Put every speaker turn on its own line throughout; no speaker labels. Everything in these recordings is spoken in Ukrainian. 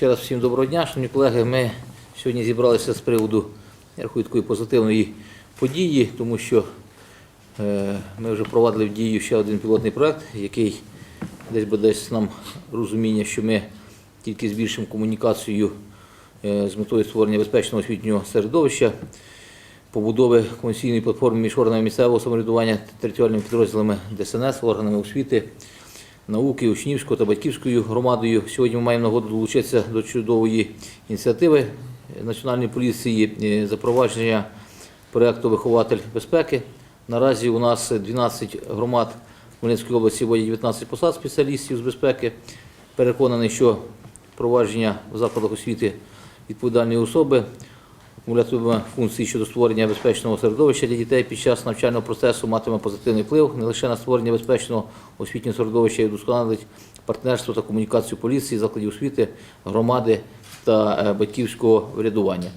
Ще раз всім доброго дня, шановні колеги. Ми сьогодні зібралися з приводу я рахую, такої позитивної події, тому що е, ми вже провадили в дію ще один пілотний проект, який десь би дасть нам розуміння, що ми тільки збільшимо комунікацію е, з метою створення безпечного освітнього середовища, побудови комунікаційної платформи між органами місцевого самоврядування, територіальними підрозділами ДСНС, органами освіти науки, учнівською та батьківською громадою. Сьогодні ми маємо нагоду долучитися до чудової ініціативи Національної поліції е, запровадження проєкту Вихователь безпеки. Наразі у нас 12 громад Хмельницької області вводять 19 посад спеціалістів з безпеки. Переконаний, що впровадження в закладах освіти відповідальної особи акумулятивні функції щодо створення безпечного середовища для дітей під час навчального процесу матиме позитивний вплив не лише на створення безпечного освітнього середовища і вдосконалить партнерство та комунікацію поліції, закладів освіти, громади та е, батьківського врядування.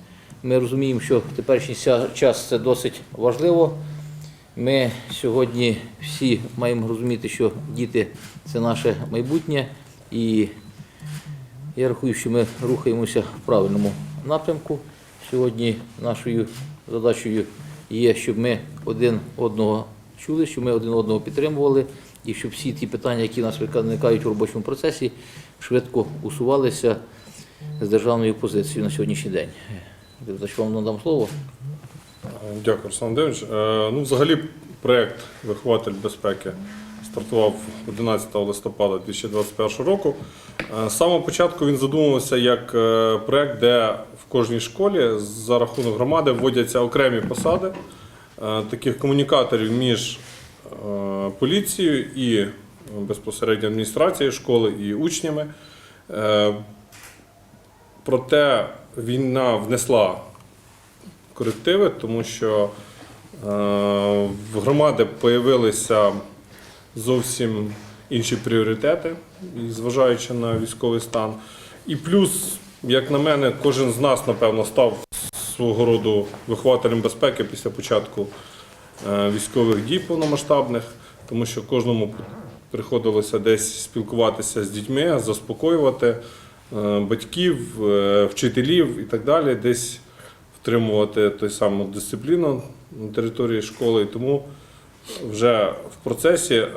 Ми розуміємо, що теперішній час це досить важливо. Ми сьогодні всі маємо розуміти, що діти це наше майбутнє, і я рахую, що ми рухаємося в правильному напрямку. Сьогодні нашою задачею є, щоб ми один одного чули, щоб ми один одного підтримували, і щоб всі ті питання, які нас виникають у робочому процесі, швидко усувалися з державною позицією на сьогоднішній день. Депутат, вам надам слово.
Дякую, Руслан Володимирович. Е, Ну, взагалі, проєкт Вихователь безпеки стартував 11 листопада 2021 року. Е, З самого початку він задумувався як е, проєкт, де в кожній школі за рахунок громади вводяться окремі посади е, таких комунікаторів між поліцією і безпосередньо адміністрацією школи і учнями. Проте війна внесла корективи, тому що в громади з'явилися зовсім інші пріоритети, зважаючи на військовий стан. І плюс, як на мене, кожен з нас, напевно, став свого роду вихователем безпеки після початку е, військових дій повномасштабних, тому що кожному приходилося десь спілкуватися з дітьми, заспокоювати е, батьків, е, вчителів і так далі, десь втримувати той саму дисципліну на території школи. І тому вже в процесі е,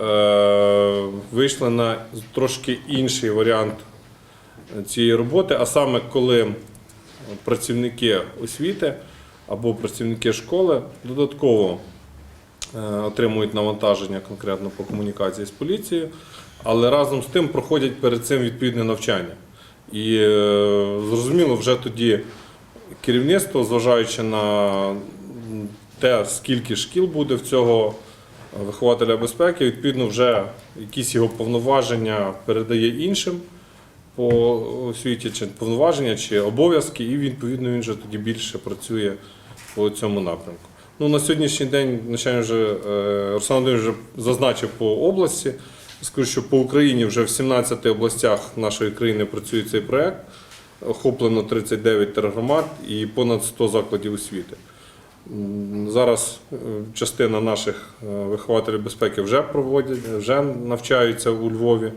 вийшли на трошки інший варіант цієї роботи, а саме коли працівники освіти або працівники школи додатково е, отримують навантаження конкретно по комунікації з поліцією, але разом з тим проходять перед цим відповідне навчання. І е, зрозуміло, вже тоді керівництво, зважаючи на те, скільки шкіл буде в цього вихователя безпеки, відповідно, вже якісь його повноваження передає іншим по освіті, чи повноваження, чи обов'язки, і відповідно він вже тоді більше працює по цьому напрямку. Ну, на сьогоднішній день, звичайно, вже е, Руслан Володимирович вже зазначив по області. Скажу, що по Україні вже в 17 областях нашої країни працює цей проект. Охоплено 39 тергромад і понад 100 закладів освіти. Зараз е, частина наших е, вихователів безпеки вже проводять, вже навчаються у Львові.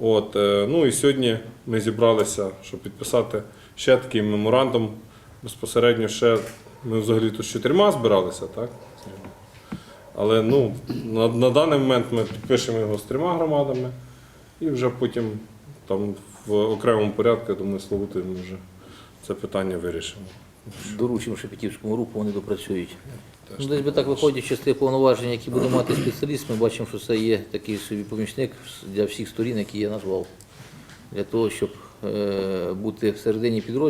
От, е, ну і сьогодні ми зібралися, щоб підписати ще такий меморандум. Безпосередньо ще ми взагалі тут з чотирма збиралися, так? Але ну, на, на даний момент ми підпишемо його з трьома громадами і вже потім там в окремому порядку, я думаю, Славути ми вже це питання вирішимо.
Доручимо Шепетівському руху, вони допрацюють. Ну, десь би так виходячи з тих повноважень, які буде мати спеціаліст, ми бачимо, що це є такий собі помічник для всіх сторін, які я назвав. Для того, щоб е, бути всередині підрозділу.